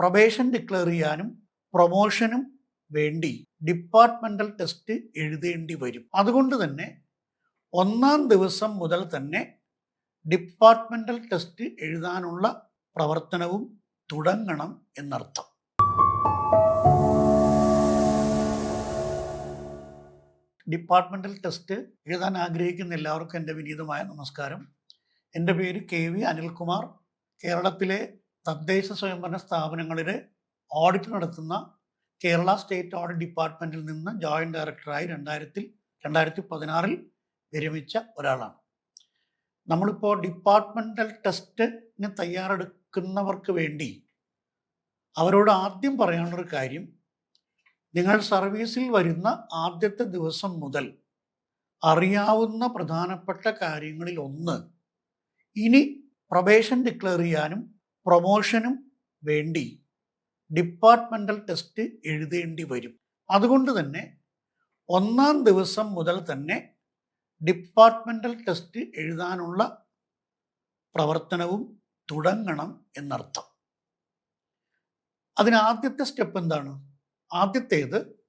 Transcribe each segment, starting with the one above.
Probation declare ചെയ്യാനും പ്രൊമോഷനും വേണ്ടി departmental test എഴുതേണ്ടി വരും. അതുകൊണ്ട് തന്നെ ഒന്നാം ദിവസം മുതൽ തന്നെ ഡിപ്പാർട്ട്മെന്റൽ ടെസ്റ്റ് എഴുതാനുള്ള പ്രവർത്തനവും തുടങ്ങണം എന്നർത്ഥം. ഡിപ്പാർട്ട്മെന്റൽ ടെസ്റ്റ് എഴുതാൻ ആഗ്രഹിക്കുന്ന എല്ലാവർക്കും എന്റെ വിനീതമായ നമസ്കാരം. എന്റെ പേര് കെ വി അനിൽകുമാർ. കേരളത്തിലെ തദ്ദേശ സ്വയംഭരണ സ്ഥാപനങ്ങളിലെ ഓഡിറ്റ് നടത്തുന്ന കേരള സ്റ്റേറ്റ് ഓഡിറ്റ് ഡിപ്പാർട്ട്മെന്റിൽ നിന്ന് ജോയിന്റ് ഡയറക്ടറായി രണ്ടായിരത്തിൽ രണ്ടായിരത്തി പതിനാറിൽ വിരമിച്ച ഒരാളാണ്. നമ്മളിപ്പോൾ ഡിപ്പാർട്ട്മെന്റൽ ടെസ്റ്റിന് തയ്യാറെടുക്കുന്നവർക്ക് വേണ്ടി അവരോട് ആദ്യം പറയാനുള്ളൊരു കാര്യം നിങ്ങൾ സർവീസിൽ വരുന്ന ആദ്യത്തെ ദിവസം മുതൽ അറിയാവുന്ന പ്രധാനപ്പെട്ട കാര്യങ്ങളിൽ ഒന്ന് ഇനി പ്രൊബേഷൻ ഡിക്ലെയർ ചെയ്യാനും പ്രൊമോഷനും വേണ്ടി ഡിപ്പാർട്ട്മെന്റൽ ടെസ്റ്റ് എഴുതേണ്ടി വരും. അതുകൊണ്ട് തന്നെ ഒന്നാം ദിവസം മുതൽ തന്നെ ഡിപ്പാർട്ട്മെന്റൽ ടെസ്റ്റ് എഴുതാനുള്ള പ്രവർത്തനവും തുടങ്ങണം എന്നർത്ഥം. അതിന് ആദ്യത്തെ സ്റ്റെപ്പ് എന്താണ്? ആദ്യത്തേത്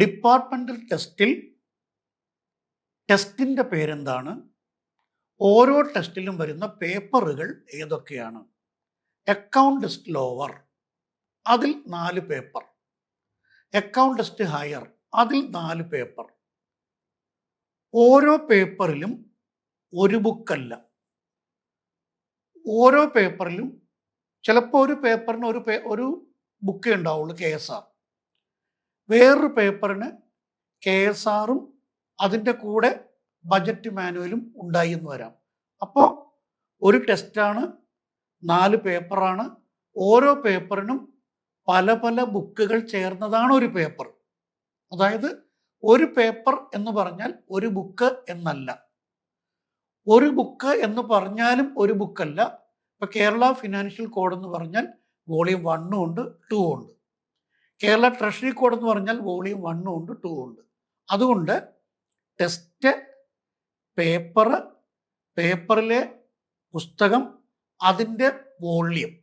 ഡിപ്പാർട്ട്മെന്റൽ ടെസ്റ്റിൽ ടെസ്റ്റിന്റെ പേരെന്താണ്? ഓരോ ടെസ്റ്റിലും വരുന്ന പേപ്പറുകൾ ഏതൊക്കെയാണ്? അക്കൗണ്ട് ടെസ്റ്റ് ലോവർ അതിൽ നാല് പേപ്പർ. അക്കൗണ്ട് ടെസ്റ്റ് ഹയർ അതിൽ നാല് പേപ്പർ. ഓരോ പേപ്പറിലും ഒരു ബുക്കല്ല. ഓരോ പേപ്പറിലും ചിലപ്പോൾ ഒരു പേപ്പറിന് ഒരു പേ ഒരു ബുക്കേ ഉണ്ടാവുള്ളൂ കെ എസ് ആർ. വേറൊരു പേപ്പറിന് കെ എസ് ആറും അതിന്റെ കൂടെ ബജറ്റ് മാനുവലും ഉണ്ടായി എന്ന് വരാം. അപ്പോൾ ഒരു ടെസ്റ്റാണ് നാല് പേപ്പറാണ് ഓരോ പേപ്പറിനും പല പല ബുക്കുകൾ ചേർന്നതാണ് ഒരു പേപ്പർ അതായത് ഒരു പേപ്പർ എന്ന് പറഞ്ഞാൽ ഒരു ബുക്ക് എന്നല്ല. ഒരു ബുക്ക് എന്ന് പറഞ്ഞാലും ഒരു ബുക്കല്ല ഇപ്പൊ കേരള ഫിനാൻഷ്യൽ കോഡ് എന്ന് പറഞ്ഞാൽ വോളിയം വണ്ണും ഉണ്ട് ടൂ ഉണ്ട്. കേരള ട്രഷറി കോഡ് എന്ന് പറഞ്ഞാൽ വോളിയം വണ്ണും ഉണ്ട് ടൂ ഉണ്ട്. അതുകൊണ്ട് ടെസ്റ്റ് പേപ്പർ പേപ്പറിലെ പുസ്തകം അതിന്റെ വോള്യം.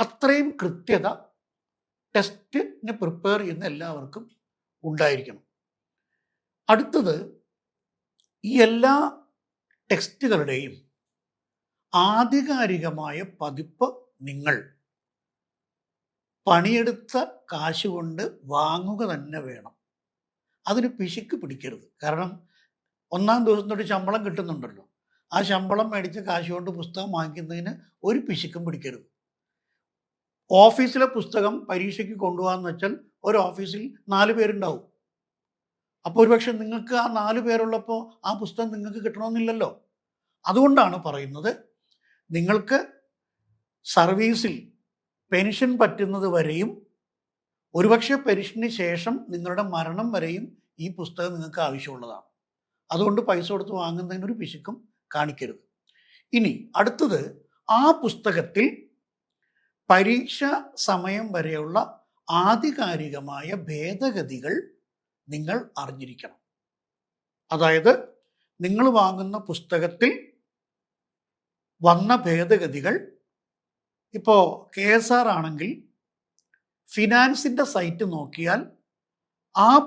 അത്രയും കൃത്യത ടെസ്റ്റിന് പ്രിപ്പയർ ചെയ്യുന്ന എല്ലാവർക്കും ഉണ്ടായിരിക്കണം. അടുത്തത് ഈ എല്ലാ ടെക്സ്റ്റുകളുടെയും ആധികാരികമായ പതിപ്പ് നിങ്ങൾ പണിയെടുത്ത കാശ് കൊണ്ട് വാങ്ങുക തന്നെ വേണം. അതിന് പിശുക്ക് പിടിക്കരുത്. കാരണം ഒന്നാം ദിവസം തൊട്ട് ശമ്പളം കിട്ടുന്നുണ്ടല്ലോ. ആ ശമ്പളം മേടിച്ച കാശ് കൊണ്ട് പുസ്തകം വാങ്ങിക്കുന്നതിന് ഒരു പിശുക്കും പിടിക്കരുത്. ഓഫീസിലെ പുസ്തകം പരീക്ഷയ്ക്ക് കൊണ്ടുപോകാന്ന് വെച്ചാൽ ഒരു ഓഫീസിൽ നാല് പേരുണ്ടാവും. അപ്പോൾ ഒരുപക്ഷെ നിങ്ങൾക്ക് ആ നാല് പേരുള്ളപ്പോൾ ആ പുസ്തകം നിങ്ങൾക്ക് കിട്ടണമെന്നില്ലല്ലോ. അതുകൊണ്ടാണ് പറയുന്നത് നിങ്ങൾക്ക് സർവീസിൽ പെൻഷൻ പറ്റുന്നത് വരെയും ഒരുപക്ഷെ പെൻഷന് ശേഷം നിങ്ങളുടെ മരണം വരെയും ഈ പുസ്തകം നിങ്ങൾക്ക് ആവശ്യമുള്ളതാണ്. അതുകൊണ്ട് പൈസ കൊടുത്ത് വാങ്ങുന്നതിനൊരു പിശുക്കും കാണിക്കരുത്. ഇനി അടുത്തത് ആ പുസ്തകത്തിൽ പരീക്ഷ സമയം വരെയുള്ള ആധികാരികമായ ഭേദഗതികൾ നിങ്ങൾ അറിഞ്ഞിരിക്കണം. അതായത് നിങ്ങൾ വാങ്ങുന്ന പുസ്തകത്തിൽ വന്ന ഭേദഗതികൾ ഇപ്പോൾ കെ എസ് ആർ ആണെങ്കിൽ ഫിനാൻസിന്റെ സൈറ്റ് നോക്കിയാൽ ആ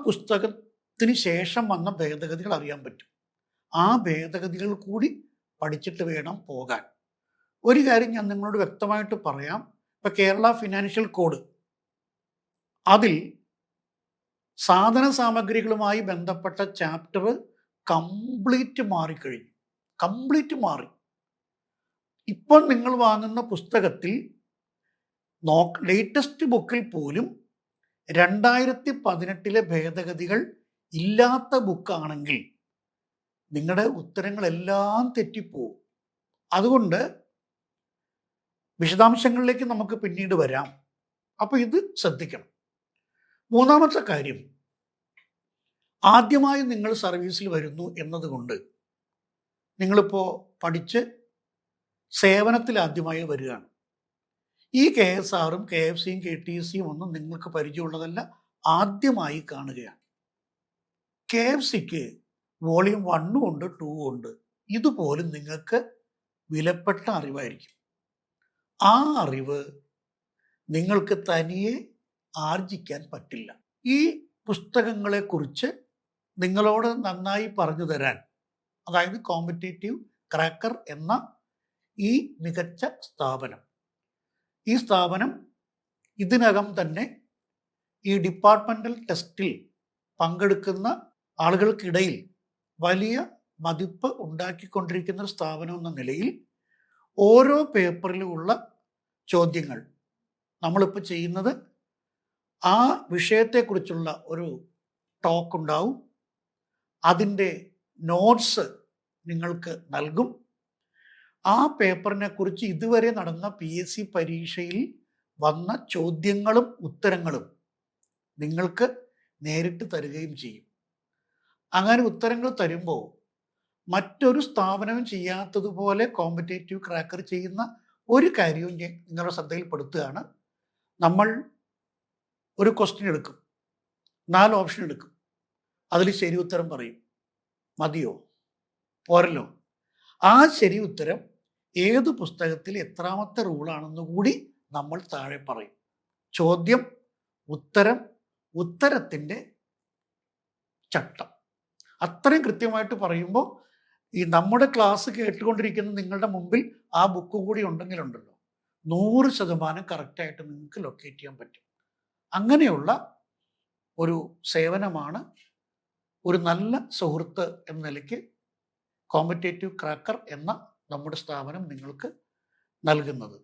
പുസ്തകത്തിന് ശേഷം വന്ന ഭേദഗതികൾ അറിയാൻ പറ്റും. ആ ഭേദഗതികൾ കൂടി പഠിച്ചിട്ട് വേണം പോകാൻ. ഒരു കാര്യം ഞാൻ നിങ്ങളോട് വ്യക്തമായിട്ട് പറയാം. ഇപ്പം കേരള ഫിനാൻഷ്യൽ കോഡ് അതിൽ സാധന സാമഗ്രികളുമായി ബന്ധപ്പെട്ട ചാപ്റ്റർ കംപ്ലീറ്റ് മാറിക്കഴിഞ്ഞു. കംപ്ലീറ്റ് മാറി. ഇപ്പോൾ നിങ്ങൾ വാങ്ങുന്ന പുസ്തകത്തിൽ നോ ലേറ്റസ്റ്റ് ബുക്കിൽ പോലും രണ്ടായിരത്തി പതിനെട്ടിലെ ഭേദഗതികൾ ഇല്ലാത്ത ബുക്കാണെങ്കിൽ നിങ്ങളുടെ ഉത്തരങ്ങളെല്ലാം തെറ്റിപ്പോവും. അതുകൊണ്ട് വിശദാംശങ്ങളിലേക്ക് നമുക്ക് പിന്നീട് വരാം. അപ്പോൾ ഇത് ശ്രദ്ധിക്കണം. മൂന്നാമത്തെ കാര്യം ആദ്യമായി നിങ്ങൾ സർവീസിൽ വരുന്നു എന്നതുകൊണ്ട് നിങ്ങളിപ്പോൾ പഠിച്ച് സേവനത്തിൽ ആദ്യമായി വരികയാണ്. ഈ കെ എസ് ആറും കെ എഫ് സിയും കെ ടി സിയും ഒന്നും നിങ്ങൾക്ക് പരിചയമുള്ളതല്ല ആദ്യമായി കാണുകയാണ്. കെ എഫ് സിക്ക് വോളിയം വണ്ണും ഉണ്ട് ടൂ ഉണ്ട്. ഇതുപോലും നിങ്ങൾക്ക് വിലപ്പെട്ട അറിവായിരിക്കും. ആ അറിവ് നിങ്ങൾക്ക് തനിയെ ആർജിക്കാൻ പറ്റില്ല. ഈ പുസ്തകങ്ങളെക്കുറിച്ച് നിങ്ങളോട് നന്നായി പറഞ്ഞു തരാൻ അതായത് കോമ്പറ്റേറ്റീവ് ക്രാക്കർ എന്ന ഈ മികച്ച സ്ഥാപനം. ഈ സ്ഥാപനം ഇതിനകം തന്നെ ഈ ഡിപ്പാർട്ട്മെന്റൽ ടെസ്റ്റിൽ പങ്കെടുക്കുന്ന ആളുകൾക്കിടയിൽ വലിയ മതിപ്പ് ഉണ്ടാക്കിക്കൊണ്ടിരിക്കുന്ന ഒരു സ്ഥാപനം എന്ന നിലയിൽ ഓരോ പേപ്പറിലുമുള്ള ചോദ്യങ്ങൾ നമ്മളിപ്പോൾ ചെയ്യുന്നത് ആ വിഷയത്തെക്കുറിച്ചുള്ള ഒരു ടോക്ക് ഉണ്ടാവും. അതിന്റെ നോട്ട്സ് നിങ്ങൾക്ക് നൽകും. ആ പേപ്പറിനെ കുറിച്ച് ഇതുവരെ നടന്ന പി എസ് സി പരീക്ഷയിൽ വന്ന ചോദ്യങ്ങളും ഉത്തരങ്ങളും നിങ്ങൾക്ക് നേരിട്ട് തരികയും ചെയ്യും. അങ്ങനെ ഉത്തരങ്ങൾ തരുമ്പോൾ മറ്റൊരു സ്ഥാപനവും ചെയ്യാത്തതുപോലെ കോമ്പറ്റേറ്റീവ് ക്രാക്കർ ചെയ്യുന്ന ഒരു കാര്യവും നിങ്ങളുടെ ശ്രദ്ധയിൽപ്പെടുത്തുകയാണ്. നമ്മൾ ഒരു ക്വസ്റ്റ്യൻ എടുക്കും. നാല് ഓപ്ഷൻ എടുക്കും. അതിൽ ശരി ഉത്തരം പറയും. മതിയോ? പോരല്ലോ. ആ ശരി ഉത്തരം ഏത് പുസ്തകത്തിൽ എത്രാമത്തെ റൂളാണെന്ന് കൂടി നമ്മൾ താഴെ പറയും. ചോദ്യം ഉത്തരം ഉത്തരത്തിന്റെ ചട്ടം. അത്രയും കൃത്യമായിട്ട് പറയുമ്പോൾ ഈ നമ്മുടെ ക്ലാസ് കേട്ടുകൊണ്ടിരിക്കുന്ന നിങ്ങളുടെ മുമ്പിൽ ആ ബുക്ക് കൂടി ഉണ്ടെങ്കിലുണ്ടല്ലോ. നൂറ് ശതമാനം കറക്റ്റായിട്ട് നിങ്ങൾക്ക് ലൊക്കേറ്റ് ചെയ്യാൻ പറ്റും. അങ്ങനെയുള്ള ഒരു സേവനമാണ് ഒരു നല്ല സുഹൃത്ത് എന്ന നിലയ്ക്ക് കോമ്പറ്റേറ്റീവ് ക്രാക്കർ എന്ന നമ്മുടെ സ്ഥാപനം നിങ്ങൾക്ക് നൽകുന്നത്.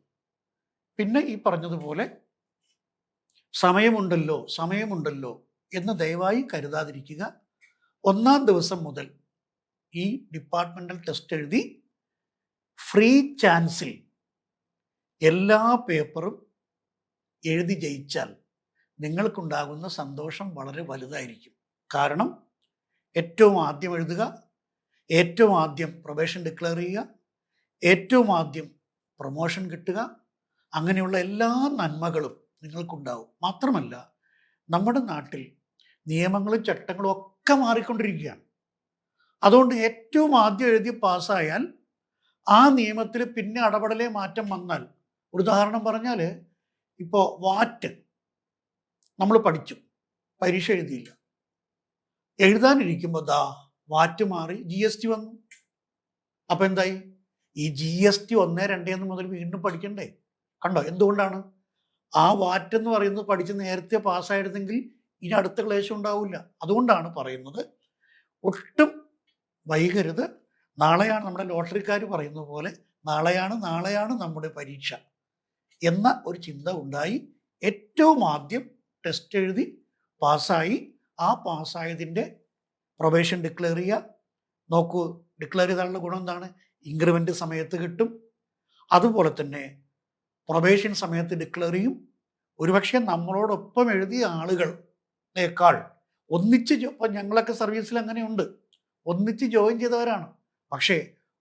പിന്നെ ഈ പറഞ്ഞതുപോലെ സമയമുണ്ടല്ലോ സമയമുണ്ടല്ലോ എന്ന് ദയവായി കരുതാതിരിക്കുക. ഒന്നാം ദിവസം മുതൽ ഈ ഡിപ്പാർട്ട്മെന്റൽ ടെസ്റ്റ് എഴുതി ഫ്രീ ചാൻസിൽ എല്ലാ പേപ്പറും എഴുതി ജയിച്ചാൽ നിങ്ങൾക്കുണ്ടാകുന്ന സന്തോഷം വളരെ വലുതായിരിക്കും. കാരണം ഏറ്റവും ആദ്യം എഴുതുക ഏറ്റവും ആദ്യം പ്രൊബേഷൻ ഡിക്ലെയർ ചെയ്യുക ഏറ്റവും ആദ്യം പ്രൊമോഷൻ കിട്ടുക അങ്ങനെയുള്ള എല്ലാ നന്മകളും നിങ്ങൾക്കുണ്ടാവും. മാത്രമല്ല നമ്മുടെ നാട്ടിൽ നിയമങ്ങളും ചട്ടങ്ങളും ഒക്കെ മാറിക്കൊണ്ടിരിക്കുകയാണ്. അതുകൊണ്ട് ഏറ്റവും ആദ്യം എഴുതി പാസ്സായാൽ ആ നിയമത്തിൽ പിന്നെ അടപടലേ മാറ്റം വന്നാൽ ഉദാഹരണം പറഞ്ഞാൽ ഇപ്പോൾ വാറ്റ് നമ്മൾ പഠിച്ചു പരീക്ഷ എഴുതിയില്ല. എഴുതാനിരിക്കുമ്പോൾ ദാ വാറ്റ് മാറി ജി എസ് ടി വന്നു. അപ്പം എന്തായി? ഈ ജി എസ് ടി ഒന്ന് രണ്ട് എന്ന് മുതൽ വീണ്ടും പഠിക്കണ്ടേ? കണ്ടോ? എന്തുകൊണ്ടാണ്? ആ വാറ്റ് എന്ന് പറയുന്നത് പഠിച്ച് നേരത്തെ പാസ്സായിരുന്നെങ്കിൽ ഇനി അടുത്ത ക്ലേശം ഉണ്ടാവില്ല. അതുകൊണ്ടാണ് പറയുന്നത് ഒട്ടും വൈകരുത്. നാളെയാണ് നമ്മുടെ ലോട്ടറിക്കാർ പറയുന്ന പോലെ നാളെയാണ് നാളെയാണ് നമ്മുടെ പരീക്ഷ എന്ന ഒരു ചിന്ത ഉണ്ടായി. ഏറ്റവും ആദ്യം ടെസ്റ്റ് എഴുതി പാസ്സായി. ആ പാസ്സായതിന്റെ പ്രൊബേഷൻ ഡിക്ലെയർ ചെയ്യുക. നോക്കൂ ഡിക്ലെയർ ചെയ്താലുള്ള ഗുണം എന്താണ്? ഇൻക്രിമെന്റ് സമയത്ത് കിട്ടും. അതുപോലെ തന്നെ പ്രൊബേഷൻ സമയത്ത് ഡിക്ലെയർ ചെയ്യും. ഒരുപക്ഷെ നമ്മളോടൊപ്പം എഴുതിയ ആളുകളേക്കാൾ ഒന്നിച്ച് ഇപ്പം ഞങ്ങളൊക്കെ സർവീസിൽ അങ്ങനെയുണ്ട്. ഒന്നിച്ച് ജോയിൻ ചെയ്തവരാണ്. പക്ഷേ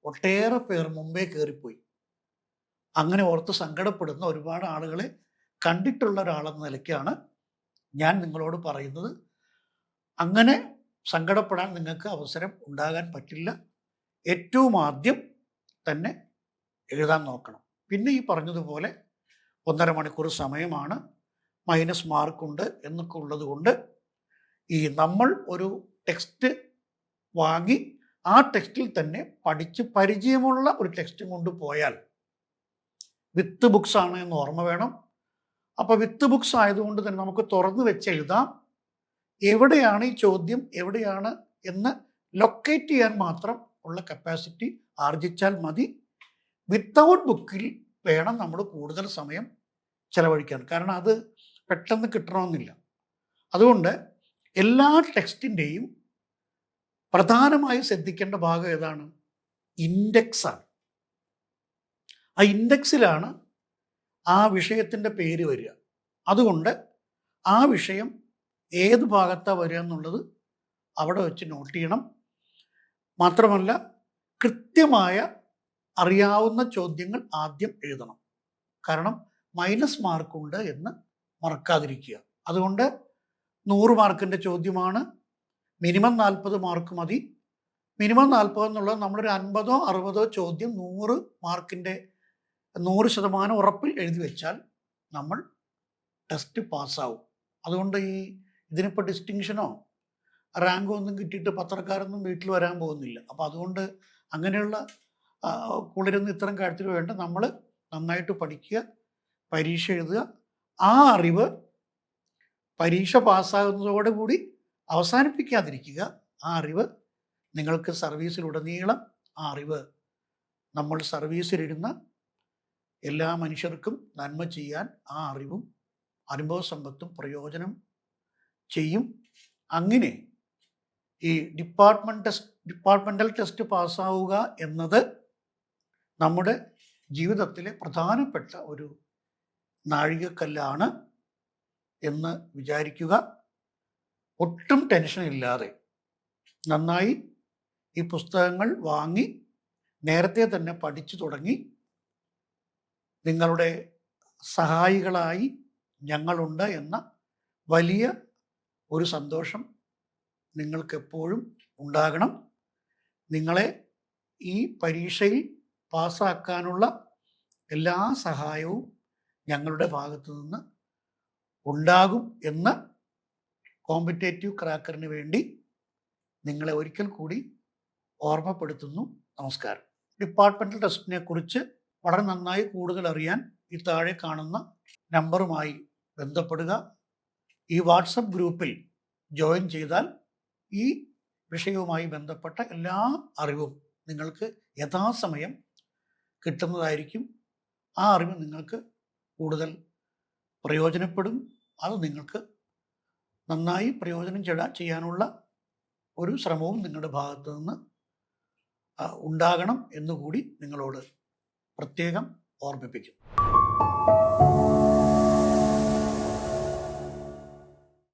ഒട്ടേറെ പേർ മുമ്പേ കയറിപ്പോയി അങ്ങനെ ഓർത്ത് സങ്കടപ്പെടുന്ന ഒരുപാട് ആളുകളെ കണ്ടിട്ടുള്ള ഒരാളെന്ന നിലയ്ക്കാണ് ഞാൻ നിങ്ങളോട് പറയുന്നത്. അങ്ങനെ സങ്കടപ്പെടാൻ നിങ്ങൾക്ക് അവസരം ഉണ്ടാകാൻ പറ്റില്ല. ഏറ്റവും ആദ്യം തന്നെ എഴുതാൻ നോക്കണം. പിന്നെ ഈ പറഞ്ഞതുപോലെ ഒന്നര മണിക്കൂർ സമയമാണ്. മൈനസ് മാർക്കുണ്ട് എന്നൊക്കെ ഉള്ളത് കൊണ്ട് ഈ നമ്മൾ ഒരു ടെക്സ്റ്റ് വാങ്ങി ആ ടെക്സ്റ്റിൽ തന്നെ പഠിച്ച് പരിചയമുള്ള ഒരു ടെക്സ്റ്റും കൊണ്ട് പോയാൽ വിത്ത് ബുക്സ് ആണ് എന്ന് ഓർമ്മ വേണം. അപ്പോൾ വിത്ത് ബുക്സ് ആയതുകൊണ്ട് തന്നെ നമുക്ക് തുറന്നു വെച്ച് എഴുതാം. എവിടെയാണ് ഈ ചോദ്യം? എവിടെയാണ്? എന്ന് ലൊക്കേറ്റ് ചെയ്യാൻ മാത്രം ഉള്ള കപ്പാസിറ്റി ആർജിച്ചാൽ മതി. വിത്തൗട്ട് ബുക്കിൽ വേണം നമ്മൾ കൂടുതൽ സമയം ചെലവഴിക്കാൻ. കാരണം അത് പെട്ടെന്ന് കിട്ടണമെന്നില്ല. അതുകൊണ്ട് എല്ലാ ടെക്സ്റ്റിന്റെയും പ്രധാനമായി ശ്രദ്ധിക്കേണ്ട ഭാഗം ഏതാണ്? ഇൻഡെക്സാണ്. ആ ഇൻഡെക്സിലാണ് ആ വിഷയത്തിന്റെ പേര് വരിക. അതുകൊണ്ട് ആ വിഷയം ഏത് ഭാഗത്താണ് വരിക എന്നുള്ളത് അവിടെ വെച്ച് നോട്ട് ചെയ്യണം. മാത്രമല്ല കൃത്യമായ അറിയാവുന്ന ചോദ്യങ്ങൾ ആദ്യം എഴുതണം. കാരണം മൈനസ് മാർക്കുണ്ട് എന്ന് മറക്കാതിരിക്കുക. അതുകൊണ്ട് നൂറ് മാർക്കിന്റെ ചോദ്യമാണ്. മിനിമം നാൽപ്പത് മാർക്ക് മതി. മിനിമം നാൽപ്പത് എന്നുള്ളത് നമ്മളൊരു അൻപതോ അറുപതോ ചോദ്യം നൂറ് മാർക്കിന്റെ നൂറ് ശതമാനം ഉറപ്പിൽ എഴുതി വെച്ചാൽ നമ്മൾ ടെസ്റ്റ് പാസ്സാവും. അതുകൊണ്ട് ഈ ഇതിനിപ്പോൾ ഡിസ്റ്റിങ്ഷനോ റാങ്കോ ഒന്നും കിട്ടിയിട്ട് പത്രക്കാരൊന്നും വീട്ടിൽ വരാൻ പോകുന്നില്ല. അപ്പോൾ അതുകൊണ്ട് അങ്ങനെയുള്ള കുളിരൊന്നും ഇത്തരം കാര്യത്തിൽ വേണ്ട. നമ്മൾ നന്നായിട്ട് പഠിക്കുക പരീക്ഷ എഴുതുക ആ അറിവ് പരീക്ഷ പാസ്സാകുന്നതോടുകൂടി അവസാനിപ്പിക്കാതിരിക്കുക. ആ അറിവ് നിങ്ങൾക്ക് സർവീസിലുടനീളം ആ അറിവ് നമ്മൾ സർവീസിലിരുന്ന എല്ലാ മനുഷ്യർക്കും നന്മ ചെയ്യാൻ ആ അറിവും അനുഭവ സമ്പത്തും പ്രയോജനം ചെയ്യും. അങ്ങനെ ഈ ഡിപ്പാർട്ട്മെന്റ് ടെസ്റ്റ് ഡിപ്പാർട്ട്മെന്റൽ ടെസ്റ്റ് പാസ്സാവുക എന്നത് നമ്മുടെ ജീവിതത്തിലെ പ്രധാനപ്പെട്ട ഒരു നാഴികക്കല്ലാണ് എന്ന് വിചാരിക്കുക. ഒട്ടും ടെൻഷൻ ഇല്ലാതെ നന്നായി ഈ പുസ്തകങ്ങൾ വാങ്ങി നേരത്തെ തന്നെ പഠിച്ചു തുടങ്ങി. നിങ്ങളുടെ സഹായികളായി ഞങ്ങളുണ്ട് എന്ന വലിയ ഒരു സന്തോഷം നിങ്ങൾക്കെപ്പോഴും ഉണ്ടാകണം. നിങ്ങളെ ഈ പരീക്ഷയിൽ പാസ്സാക്കാനുള്ള എല്ലാ സഹായവും ഞങ്ങളുടെ ഭാഗത്തു നിന്ന് ഉണ്ടാകും എന്ന് കോമ്പറ്റേറ്റീവ് ക്രാക്കറിന് വേണ്ടി നിങ്ങളെ ഒരിക്കൽ കൂടി ഓർമ്മപ്പെടുത്തുന്നു. നമസ്കാരം. ഡിപ്പാർട്ട്മെന്റൽ ടെസ്റ്റിനെ കുറിച്ച് വളരെ നന്നായി കൂടുതൽ അറിയാൻ ഈ താഴെ കാണുന്ന നമ്പറുമായി ബന്ധപ്പെടുക. ഈ വാട്സപ്പ് ഗ്രൂപ്പിൽ ജോയിൻ ചെയ്താൽ ഈ വിഷയവുമായി ബന്ധപ്പെട്ട എല്ലാ അറിവും നിങ്ങൾക്ക് യഥാസമയം കിട്ടുന്നതായിരിക്കും. ആ അറിവ് നിങ്ങൾക്ക് കൂടുതൽ പ്രയോജനപ്പെടും. അത് നിങ്ങൾക്ക് നന്നായി പ്രയോജനം ചെയ്യാൻ ചെയ്യാനുള്ള ഒരു ശ്രമവും നിങ്ങളുടെ ഭാഗത്തു നിന്ന് ഉണ്ടാകണം എന്നുകൂടി നിങ്ങളോട് പ്രത്യേകം ഓർമ്മിപ്പിക്കുന്നു.